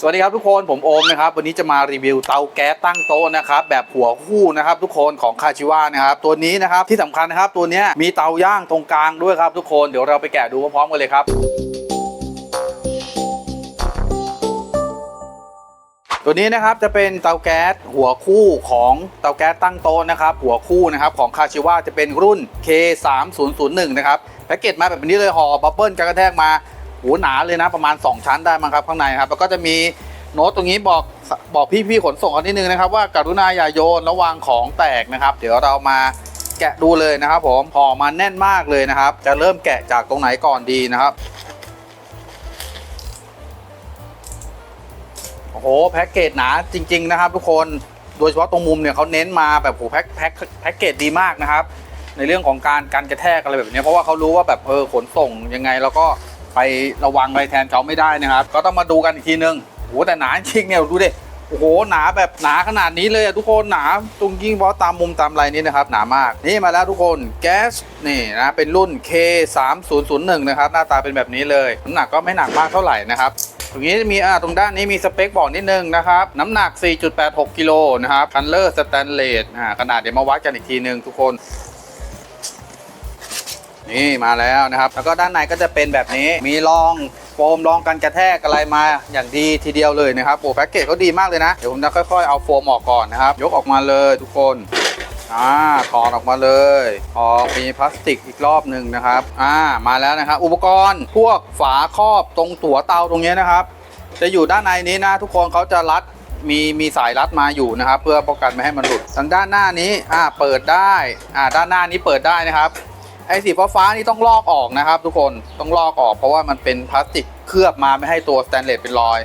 สวัสดีครับทุกคนผมโอมนะครับวันนี้จะมารีวิวเตาแก๊สตั้งโต๊ะนะครับแบบหัวคู่นะครับทุกคนของคาชิวานะครับตัวนี้นะครับที่สำคัญนะครับตัวนี้มีเตาย่างตรงกลางด้วยครับทุกคนเดี๋ยวเราไปแกะดูพร้อมๆกันเลยครับตัวนี้นะครับจะเป็นเตาแก๊สหัวคู่ของเตาแก๊สตั้งโต๊ะนะครับหัวคู่นะครับของคาชิวาจะเป็นรุ่น K3001 นะครับแพ็กเกจมาแบบนี้เลยห่อบับเบิ้ลกระแทกมา หูหนาเลยนะประมาณ 2 ชั้นได้มั้งครับข้างในครับแล้วก็จะมีโน้ตตรงนี้บอกบอกพี่ๆขนส่งกันนิดนึงนะครับว่าการุณาอย่าโยนระวังของแตกนะครับ เดี๋ยวเรามาแกะดูเลยนะครับ ผมห่อมาแน่นมากเลยนะครับ จะเริ่มแกะจากตรงไหนก่อนดีนะครับโอ้โหแพ็กเกจหนาจริง ๆ นะครับ ทุกคนโดยเฉพาะตรงมุมเนี่ยเขาเน้นมาแบบโหแพ็คแพ็คแพ็กเกจดีมากนะครับ ในเรื่องของการการกระแทกอะไรแบบนี้เพราะว่าเขารู้ว่าแบบเออขนส่งยังไงแล้วก็ ไประวังอะไรแทนเขาไม่ได้นะครับ ก็ต้องมาดูกันอีกทีนึงโอ้โหแต่หนาจริงเนี่ยดูดิโอ้โหหนาแบบหนาขนาดนี้เลยอะทุกคนหนาตรงยิ่งเพราะตามมุมตามไรนี้นะครับหนามากนี่มาแล้วทุกคนแก๊สนี่นะเป็นรุ่น K3001 นะครับหน้าตาเป็นแบบนี้เลยน้ำหนักก็ไม่หนักมากเท่าไหร่นะครับตรงนี้มีอ่าตรงด้านนี้มีสเปคบอกนิดนึงนะครับน้ำหนัก 4.86 กิโลนะครับคันเลอร์สแตนเลสอ่าขนาดเดี๋ยวมาวัดกันอีกทีนึงทุกคน นี่มาแล้วนะครับ แล้วก็ด้านในก็จะเป็นแบบนี้มีรองโฟมรองกันกระแทกอะไรมาอย่างดีทีเดียวเลยนะครับโอ้แพ็กเกจเขาดีมากเลยนะ เดี๋ยวผมจะค่อยๆเอาโฟมออกก่อนนะครับ ยกออกมาเลยทุกคนอ่าถอดออกมาเลยออกมีพลาสติกอีกรอบหนึ่งนะครับ อ่า มาแล้วนะครับ อุปกรณ์พวกฝาครอบตรงตัวเตาตรงนี้นะครับ จะอยู่ด้านในนี้นะ ทุกคนเขาจะรัดมีมีสายรัดมาอยู่นะครับ เพื่อป้องกันไม่ให้มันหลุดทางด้านหน้านี้อ่าเปิดได้อ่าด้านหน้านี้เปิดได้นะครับ ไอ้สีฟ้าฟ้าๆนี่ต้องลอกออกนะครับ ทุกคนต้องลอกออก เพราะว่ามันเป็นพลาสติกเคลือบมาไม่ให้ตัวสแตนเลสเป็นรอย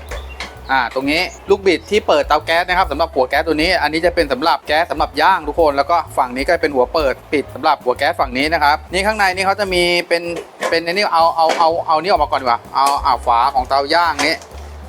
อ่าตรงนี้ลูกบิดที่เปิดเตาแก๊สนะครับสำหรับหัวแก๊สตัวนี้ อันนี้จะเป็นสำหรับแก๊สสำหรับย่างทุกคนแล้วก็ฝั่งนี้ก็เป็นหัวเปิดปิดสำหรับหัวแก๊สฝั่งนี้นะครับนี่ข้างในนี่เขาจะมีเป็นเป็นนนี่เอาเอาเอาเอานี่ออกมาก่อนดีกว่าเอาเอาฝาของเตาย่างนี้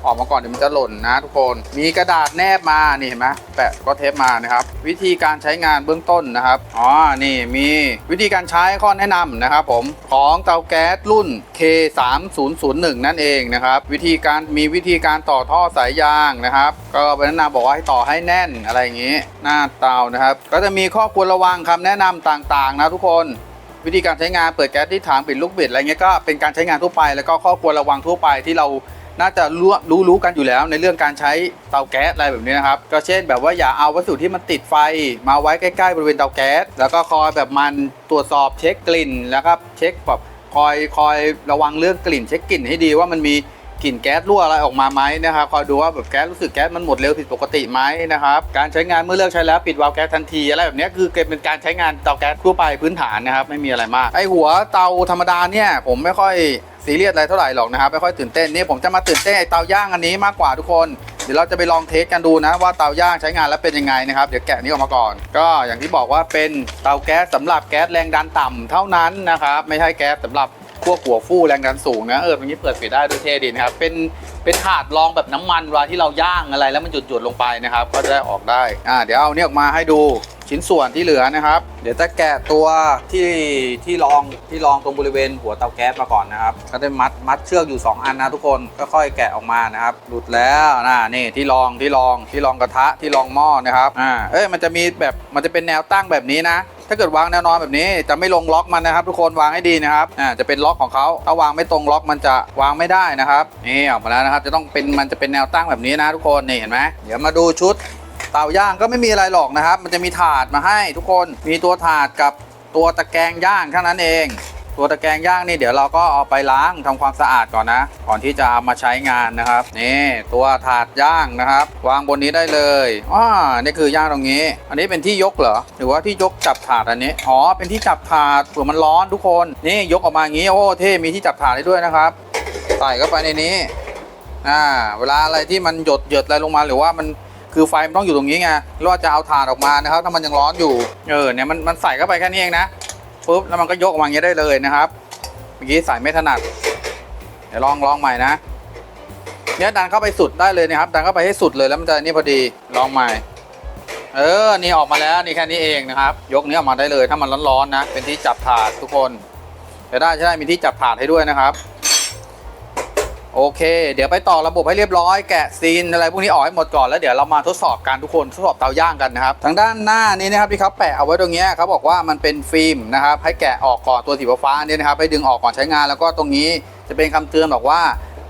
ออกมาก่อนเดี๋ยวมันจะหล่นนะทุกคน มีกระดาษแนบมานี่เห็นไหมแปะก็เทปมานะครับ วิธีการใช้งานเบื้องต้นนะครับอ๋อนี่มีวิธีการใช้ข้อแนะนำนะครับผมของเตาแก๊สรุ่น K3001 นั่นเองนะครับ วิธีการมีวิธีการต่อท่อสายยางนะครับ ก็เป็นแนะนำบอกว่าให้ต่อให้แน่นอะไรอย่างนี้ หน้าเตานะครับ ก็จะมีข้อควรระวังคำแนะนำต่างๆ นะทุกคนวิธีการใช้งานเปิดแก๊สที่ถังปิดลูกบิดอะไรเงี้ยก็เป็นการใช้งานทั่วไปแล้วก็ข้อควรระวังทั่วไปที่เรา น่าจะรู้รู้รู้กันอยู่แล้วในเรื่องการใช้เตาแก๊สอะไรแบบนี้นะครับ ก็เช่นแบบว่าอย่าเอาวัสดุที่มันติดไฟมาไว้ใกล้ๆบริเวณเตาแก๊ส แล้วก็คอยแบบมันตรวจสอบเช็คกลิ่นแล้วก็เช็คแบบคอยคอยระวังเรื่องกลิ่น เช็คกลิ่นให้ดีว่ามันมีกลิ่นแก๊สรั่วอะไรออกมาไหมนะครับคอยดูว่าแบบแก๊สรู้สึกแก๊สมันหมดเร็วผิดปกติไหมนะครับการใช้งานเมื่อเลิกใช้แล้วปิดวาล์วแก๊สทันทีอะไรแบบนี้คือเป็นการใช้งานเตาแก๊สทั่วไปพื้นฐานนะครับไม่มีอะไรมากไอหัวเตาธรรมดาเนี่ยผมไม่ค่อย ซีเรียสอะไรเท่าไหร่หรอกนะครับไม่ค่อยตื่นเต้นนี่ผมจะมาตื่นเต้นไอเตาย่างอันนี้มากกว่าทุกคนเดี๋ยวเราจะไปลองเทสกันดูนะว่าเตาย่างใช้งานแล้วเป็นยังไงนะครับเดี๋ยวแกะนี้ออกมาก่อน ก็อย่างที่บอกว่าเป็นเตาแก๊สสำหรับแก๊สแรงดันต่ำเท่านั้นนะครับไม่ใช่แก๊สสำหรับพวกหัวฟู่แรงดันสูงนะเออตรงนี้เปิดปิดได้ด้วยเท่ดีนะครับเป็นเป็นถาดรองแบบน้ำมันเวลาที่เราย่างอะไรแล้วมันหยุดๆลงไปนะครับ ก็จะได้ออกได้อ่าเดี๋ยวเอาเนี่ยออกมาให้ดู ชิ้นส่วนที่เหลือนะครับ เดี๋ยวจะแกะตัวที่ที่รองที่รองตรงบริเวณหัวเตาแก๊สมาก่อนนะครับก็ได้มัดมัดเชือกอยู่ 2 อันนะทุกคนก็ค่อยแกะออกมานะครับ หลุดแล้วนะนี่ที่รองที่รองที่รองกระทะที่รองหม้อนะครับอ่าเอ้ยมันจะมีแบบมันจะเป็นแนวตั้งแบบนี้นะถ้าเกิดวางแนวนอนแบบนี้จะไม่ลงล็อกมันนะครับ ทุกคนวางให้ดีนะครับอ่าจะเป็นล็อกของเขาถ้าวางไม่ตรงล็อกมันจะวางไม่ได้นะครับนี่ออกมาแล้วนะครับ จะต้องเป็นมันจะเป็นแนวตั้งแบบนี้นะทุกคนนี่เห็นไหมเดี๋ยวมาดูชุด เตาย่างก็ไม่มีอะไรหรอกนะครับ มันจะมีถาดมาให้ทุกคนมีตัวถาดกับตัวตะแกรงย่างเท่านั้นเอง ตัวตะแกรงย่างนี่เดี๋ยวเราก็เอาไปล้างทำความสะอาดก่อนนะ ก่อนที่จะเอามาใช้งานนะครับนี่ตัวถาดย่างนะครับ วางบนนี้ได้เลยอ่านี่คือย่างตรงนี้ อันนี้เป็นที่ยกเหรอหรือว่าที่ยกจับถาดอันนี้อ๋อเป็นที่จับถาดเผื่อมันร้อนทุกคนนี่ยกออกมาอย่างนี้โอ้เท่มีที่จับถาดได้ด้วยนะครับใส่เข้าไปในนี้อ่าเวลาอะไรที่มันหยดหยดอะไรลงมาหรือว่ามัน คือไฟมันต้องอยู่ตรงนี้ไงแล้วว่าจะเอาถ่านออกมานะครับ ถ้ามันยังร้อนอยู่ เออเนี่ยมันมันใส่เข้าไปแค่นี้เองนะปุ๊บแล้วมันก็ยกออกมาอย่างนี้ได้เลยนะครับ เมื่อกี้ใส่ไม่ถนัด เดี๋ยวลองลองใหม่นะ เนี่ยดันเข้าไปสุดได้เลยนะครับ ดันเข้าไปให้สุดเลยแล้วมันจะนี่พอดีลองใหม่ เออ นี่ออกมาแล้วนี่แค่นี้เองนะครับ ยกนี้ออกมาได้เลย ถ้ามันร้อนๆนะ เป็นที่จับถาดทุกคนจะได้ใช่ได้มีที่จับถาดให้ด้วยนะครับ โอเค เดี๋ยวไปต่อระบบให้เรียบร้อยแกะซีนอะไรพวกนี้ออกให้หมดก่อนแล้วเดี๋ยวเรามาทดสอบกันทุกคนทดสอบเตาย่างกันนะครับทางด้านหน้านี้นะครับที่เขาแปะเอาไว้ตรงนี้เขาบอกว่ามันเป็นฟิล์มนะครับให้แกะออกก่อนตัวสีฟ้าเนี่ยนะครับให้ดึงออกก่อนใช้งานแล้วก็ตรงนี้จะเป็นคำเตือนบอกว่า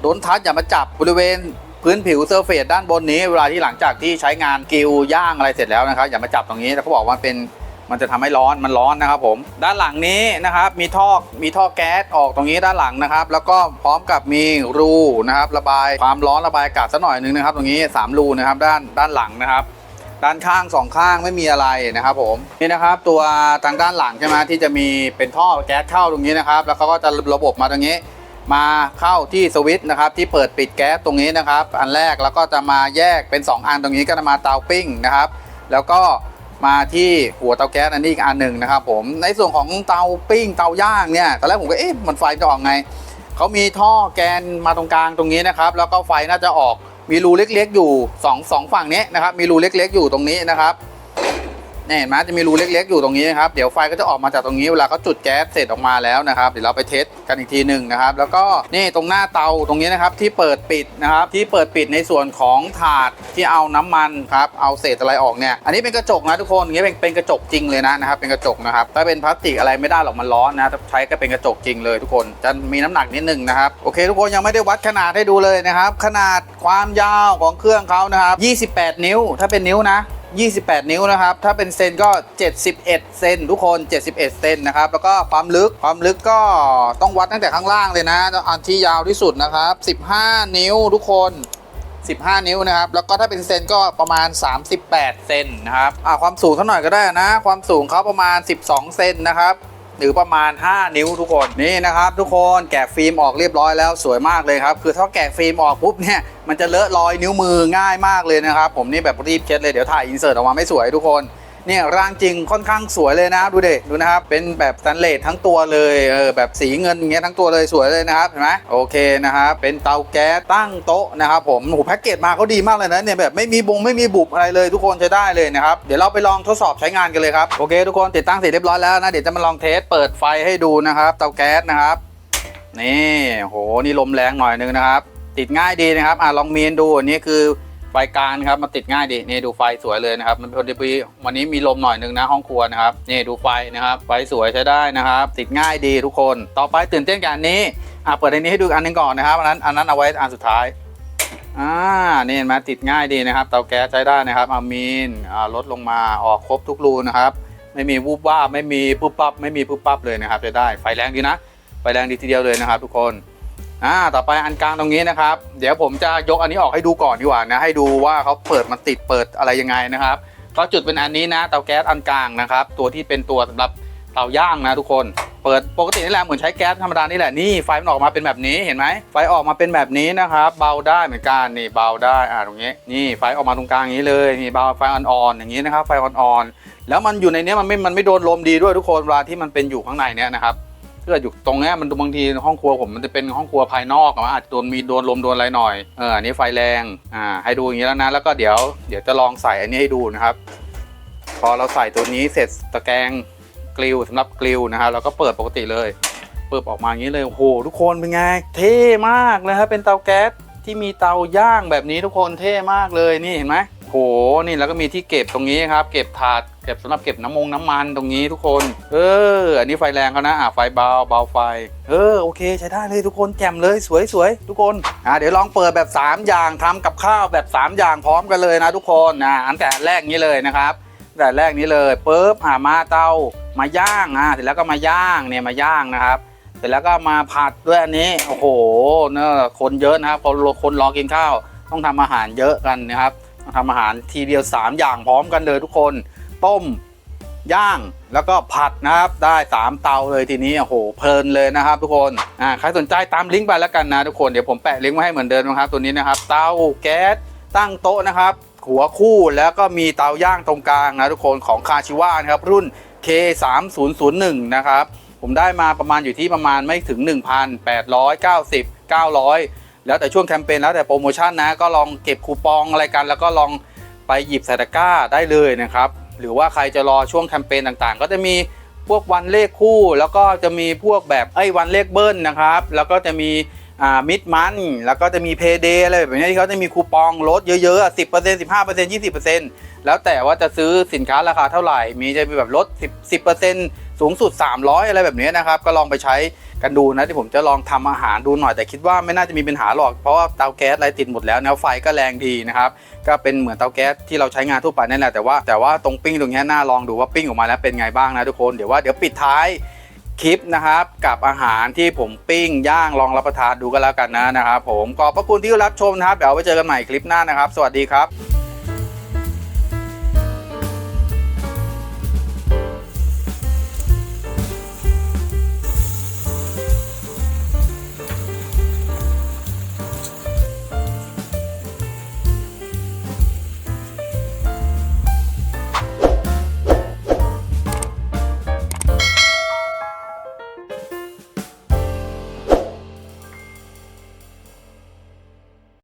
โดนทัชอย่ามาจับบริเวณพื้นผิวเซอร์เฟซด้านบนนี้เวลาที่หลังจากที่ใช้งานกิลย่างอะไรเสร็จแล้วนะครับอย่ามาจับตรงนี้แล้วเขาบอกว่าเป็น มันจะทำให้ร้อนมันร้อนนะครับผม ด้านหลังนี้นะครับมีท่อมีท่อแก๊สออกตรงนี้ด้านหลังนะครับ แล้วก็พร้อมกับมีรูนะครับระบายความร้อนระบายอากาศสักหน่อยนึงนะครับ ตรงนี้สามรูนะครับด้านด้านหลังนะครับด้านข้างสองข้างไม่มีอะไรนะครับผมนี่นะครับตัวทางด้านหลังใช่ไหมที่จะมีเป็นท่อแก๊สเข้าตรงนี้นะครับ แล้วเขาก็จะระบบมาตรงนี้ มาเข้าที่สวิตช์นะครับ ที่เปิดปิดแก๊สตรงนี้นะครับ อันแรกแล้วก็จะมาแยกเป็น 2 อันตรงนี้ก็จะมาเตาปิ้งนะครับ แล้วก็ มาที่หัวเตาแก๊สอันนี้อีกอันหนึ่งนะครับผมในส่วนของเตาปิ้งเตาย่างเนี่ยตอนแรกผมก็เอ๊ะมันไฟจะออกไงเขามีท่อแกนมาตรงกลางตรงนี้นะครับ แล้วก็ไฟน่าจะออกมีรูเล็กๆอยู่สองสองฝั่งนี้นะครับ มีรูเล็กๆอยู่ตรงนี้นะครับ เนี่ยเห็นไหมจะมีรูเล็กๆอยู่ตรงนี้นะครับ เดี๋ยวไฟก็จะออกมาจากตรงนี้เวลาเขาจุดแก๊สเสร็จออกมาแล้วนะครับ เดี๋ยวเราไปเทสกันอีกทีหนึ่งนะครับ แล้วก็นี่ตรงหน้าเตาตรงนี้นะครับที่เปิดปิดนะครับ ที่เปิดปิดในส่วนของถาดที่เอาน้ำมันครับเอาเศษอะไรออกเนี่ยอันนี้เป็นกระจกนะทุกคนอย่างนี้เป็นเป็นกระจกจริงเลยนะนะครับ เป็นกระจกนะครับถ้าเป็นพลาสติกอะไรไม่ได้หรอกมันร้อนนะใช้ก็เป็นกระจกจริงเลยทุกคนจะมีน้ำหนักนิดนึงนะครับโอเค ทุกคนยังไม่ได้วัดขนาดให้ดูเลยนะครับ ขนาดความยาวของเครื่องเขานะครับ 28 นิ้วถ้าเป็นนิ้วนะ 28 นิ้วนะครับ ถ้าเป็นเซนก็ 71 เซนทุกคน 71 เซนนะครับ แล้วก็ความลึก ความลึกก็ต้องวัดตั้งแต่ข้างล่างเลยนะ อันที่ยาวที่สุดนะครับ 15 นิ้วทุกคน 15 นิ้วนะครับ แล้วก็ถ้าเป็นเซนก็ประมาณ 38 เซนนะครับ อ่าความสูงเท่าหน่อยก็ได้นะ ความสูงเขาประมาณ 12 เซนนะครับ หรือประมาณ 5 นิ้วทุกคนนี่นะครับ ทุกคนแกะฟิล์มออกเรียบร้อยแล้วสวยมากเลยครับคือถ้าแกะฟิล์มออกปุ๊บเนี่ยมันจะเลอะรอยนิ้วมือง่ายมากเลยนะครับ ผมนี่แบบรีบเช็ดเลยเดี๋ยวถ่ายอินเสิร์ตออกมาไม่สวยทุกคน เนี่ยร่างจริงค่อนข้างสวยเลยนะดูเด็ดูนะครับเป็นแบบสแตนเลสทั้งตัวเลยเออแบบสีเงินอย่างเงี้ยทั้งตัวเลยสวยเลยนะครับเห็นไหมโอเคนะครับเป็นเตาแก๊สตั้งโต๊ะนะครับผมโอ้โหแพ็กเกจมาเขาดีมากเลยนะเนี่ยแบบไม่มีบงไม่มีบุบอะไรเลยทุกคนใช้ได้เลยนะครับเดี๋ยวเราไปลองทดสอบใช้งานกันเลยครับโอเค ทุกคนติดตั้งเสร็จเรียบร้อยแล้วนะเดี๋ยวจะมาลองเทสเปิดไฟให้ดูนะครับ เตาแก๊สนะครับนี่โหนี่ลมแรงหน่อยนึงนะครับ ติดง่ายดีนะครับอะลองมีนดูอันนี้คือ ไฟกลางครับมันติดง่ายดีนี่ดูไฟสวยเลยนะครับ มันพอดีวันนี้มีลมหน่อยนึงนะห้องครัวนะครับนี่ดูไฟนะครับไฟสวยใช้ได้นะครับ ติดง่ายดีทุกคน ต่อไปตื่นเต้นกันนี้อะเปิดอันนี้ให้ดูอันหนึงก่อนนะครับอันนั้นอันนั้นเอาไว้อันสุดท้ายอ่านี่เห็นไหมติดง่ายดีนะครับเตาแก๊สใช้ได้นะครับอามีนอ่าลดลงมาออกครบทุกรูนะครับ ไม่มีวูบว่าบไม่มีปุ๊บปั๊บไม่มีปุ๊บปั๊บเลยนะครับใช้ได้ไฟแรงดีนะไฟแรงดีทีเดียวเลยนะครับ ทุกคน อ่าต่อไปอันกลางตรงนี้นะครับ เดี๋ยวผมจะยกอันนี้ออกให้ดูก่อนดีกว่านะให้ดูว่าเขาเปิดมันติดเปิดอะไรยังไงนะครับก็จุดเป็นอันนี้นะเตาแก๊สอันกลางนะครับ ตัวที่เป็นตัวสำหรับเตาย่างนะทุกคนเปิดปกตินี่แหละเหมือนใช้แก๊สธรรมดานี่แหละนี่ไฟมันออกมาเป็นแบบนี้เห็นไหมไฟออกมาเป็นแบบนี้นะครับ เบาได้เหมือนกันนี่เบาได้อ่าตรงนี้นี่ไฟออกมาตรงกลางอย่างนี้เลยนี่เบาไฟอ่อนๆอย่างนี้นะครับไฟอ่อนๆแล้วมันอยู่ในนี้มันไม่มันไม่โดนลมดีด้วยทุกคนเวลาที่มันเป็นอยู่ข้างในเนี้ยนะครับ ถ้าเกิดอยู่ตรงนี้มันบางทีห้องครัวผมมันจะเป็นห้องครัวภายนอกอะมันอาจจะโดนมีโดนลมโดนอะไรหน่อยเอออันนี้ไฟแรงอ่าให้ดูอย่างนี้แล้วนะแล้วก็เดี๋ยวเดี๋ยวจะลองใส่อันนี้ให้ดูนะครับ พอเราใส่ตัวนี้เสร็จตะแกรงกริลสำหรับกริลนะครับเราก็เปิดปกติเลย เปิดออกมาอย่างนี้เลยโอ้โหทุกคนเป็นไง เท่มากเลยครับเป็นเตาแก๊สที่มีเตาย่างแบบนี้ทุกคนเท่มากเลยนี่เห็นไหม โหนี่แล้วก็มีที่เก็บตรงนี้ครับ เก็บถาดเก็บสำหรับเก็บน้ำมงน้ำมันตรงนี้ทุกคน เออ อันนี้ไฟแรงเขานะอะไฟเบาเบาไฟ เออโอเคใช้ได้เลยทุกคนแจ่มเลยสวยสวยทุกคนอะเดี๋ยวลองเปิดแบบ 3 อย่างทำกับข้าวแบบ 3 อย่างพร้อมกันเลยนะทุกคนนะอันแต่แรกนี้เลยนะครับแต่แรกนี้เลยปุ๊บอ่ามาเตามาย่างอ่าเสร็จแล้วก็มาย่างเนี่ยมาย่างนะครับเสร็จแล้วก็มาผัดด้วยอันนี้โอ้โหเนอะคนเยอะนะครับพอคนรอกินข้าวต้องทำอาหารเยอะกันนะครับ ทำอาหารทีเดียว 3 อย่างพร้อมกันเลยทุกคน ต้มย่างแล้วก็ผัดนะครับได้ 3 เตาเลยทีนี้โอ้โหเพลินเลยนะครับ ทุกคนอ่าใครสนใจตามลิงก์ไปแล้วกันนะทุกคนเดี๋ยวผมแปะลิงก์ไว้ให้เหมือนเดิมนะครับ ตัวนี้นะครับ เตาแก๊สตั้งโต๊ะนะครับ หัวคู่แล้วก็มีเตาย่างตรงกลางนะทุกคนของคาชิว a นะครับ รุ่น K3001 นะครับ ผมได้มาประมาณอยู่ที่ประมาณไม่ถึง 1,890 900 แล้วแต่ช่วงแคมเปญแล้วแต่โปรโมชั่นนะ ก็ลองเก็บคูปองอะไรกัน แล้วก็ลองไปหยิบใส่ตะกร้าได้เลยนะครับ หรือว่าใครจะรอช่วงแคมเปญต่างๆ ก็จะมีพวกวันเลขคู่ แล้วก็จะมีพวกแบบไอ้วันเลขเบิ้ลนะครับ แล้วก็จะมีอ่ามิดมันแล้วก็จะมีเพย์เดย์อะไรแบบนี้ที่เขาจะมีคูปองลดเยอะๆ10% 15% 20%แล้วแต่ว่าจะซื้อสินค้าราคาเท่าไหร่ มีจะมีแบบลด10 10%สูงสุด300อะไรแบบนี้นะครับ ก็ลองไปใช้ กันดูนะที่ผมจะลองทำอาหารดูหน่อยแต่คิดว่าไม่น่าจะมีปัญหาหรอกเพราะว่าเตาแก๊สอะไรติดหมดแล้วแนวไฟก็แรงดีนะครับก็เป็นเหมือนเตาแก๊สที่เราใช้งานทั่วไปนั่นแหละแต่ว่าแต่ว่าตรงปิ้งตรงนี้น่าลองดูว่าปิ้งออกมาแล้วเป็นไงบ้างนะทุกคนเดี๋ยวว่าเดี๋ยวปิดท้ายคลิปนะครับกับอาหารที่ผมปิ้งย่างลองรับประทานดูกันแล้วกันนะนะครับผมขอบพระคุณที่รับชมนะครับเดี๋ยวไว้เจอกันใหม่คลิปหน้านะครับ สวัสดีครับ